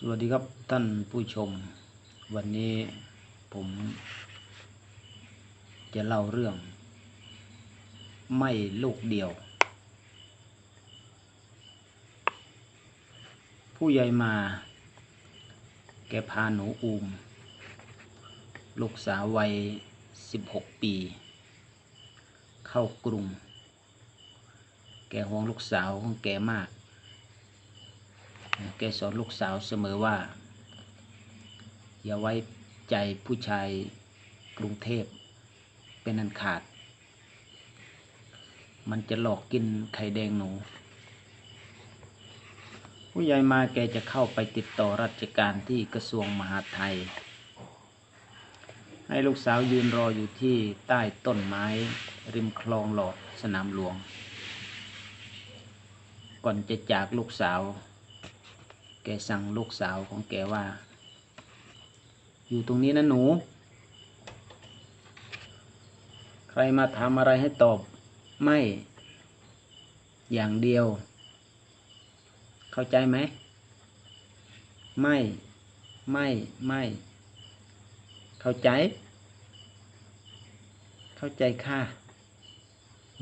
สวัสดีครับท่านผู้ชม วันนี้ผมจะเล่าเรื่อง ไม่ลูกเดียว ผู้ใหญ่มา แกพาหนูอูม ลูกสาววัย 16 ปี เข้ากรุง แกห่วงลูกสาวของแกมาก แกสอนลูกสาวเสมอว่า อย่าไว้ใจผู้ชายกรุงเทพเป็นอันขาด มันจะหลอกกินไข่แดงหนู ผู้ใหญ่มาแกจะเข้าไปติดต่อราชการที่กระทรวงมหาดไทย ให้ลูกสาวยืนรออยู่ที่ใต้ต้นไม้ริมคลองหลอดสนามหลวง ก่อนจะจากลูกสาว แกสั่งลูกสาวของแกว่า อยู่ตรงนี้นะหนู ใครมาถามอะไรให้ตอบไม่ อย่างเดียว เข้าใจไหม ไม่ ไม่ ไม่ เข้าใจ เข้าใจค่ะ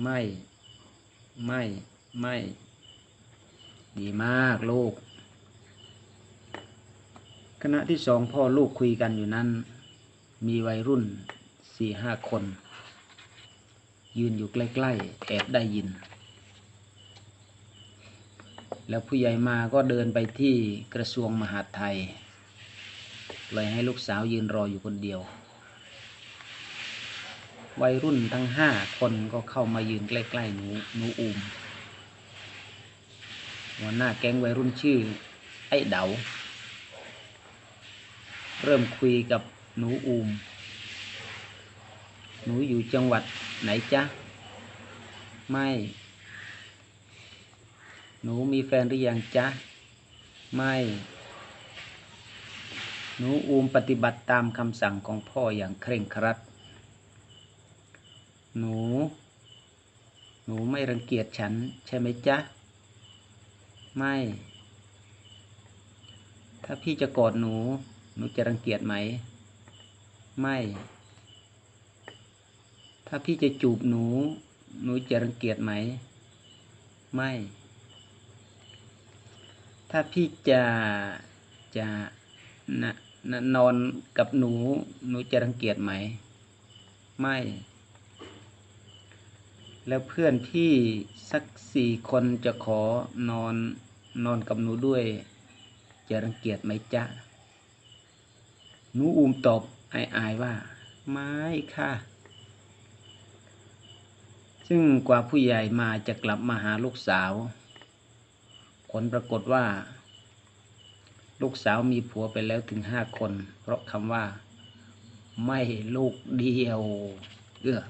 ไม่ ไม่ ไม่ ดีมากลูก ขณะที่สองพ่อลูกคุยกันอยู่นั้น มีวัยรุ่นสี่ห้าคน ยืนอยู่ใกล้ๆ แอบได้ยิน แล้วผู้ใหญ่มาก็เดินไปที่กระทรวงมหาดไทย เลยให้ลูกสาวยืนรออยู่คนเดียว วัยรุ่นทั้งห้าคนก็เข้ามายืนใกล้ๆหนูหนูอูมหัวหน้าแก๊งวัยรุ่นชื่อ ไอ้เดา เริ่มคุยกับหนูอูม หนูอยู่จังหวัดไหนจ๊ะ ไม่ หนูมีแฟนหรือยังจ๊ะ ไม่ หนูอูมปฏิบัติตามคำสั่งของพ่ออย่างเคร่งครัด หนู หนูไม่รังเกียจฉันใช่ไหมจ๊ะ ไม่ ถ้าพี่จะกอดหนู หนูจะรังเกียจไหม ไม่ ถ้าพี่จะจูบหนู หนูจะรังเกียจไหม ไม่ ถ้าพี่จะจะนะนะนอนกับหนู หนูจะรังเกียจไหม ไม่ แล้วเพื่อนพี่สักสี่คนจะขอนอนนอนกับหนูด้วย จะรังเกียจไหมจ๊ะ นูอูมตอบอายอายว่า ไม่ค่ะ ซึ่งกว่าผู้ใหญ่มาจะกลับมาหาลูกสาว ผลปรากฏว่า ลูกสาวมีผัวไปแล้วถึงห้าคน เพราะคำว่า ไม่ลูกเดียว เออ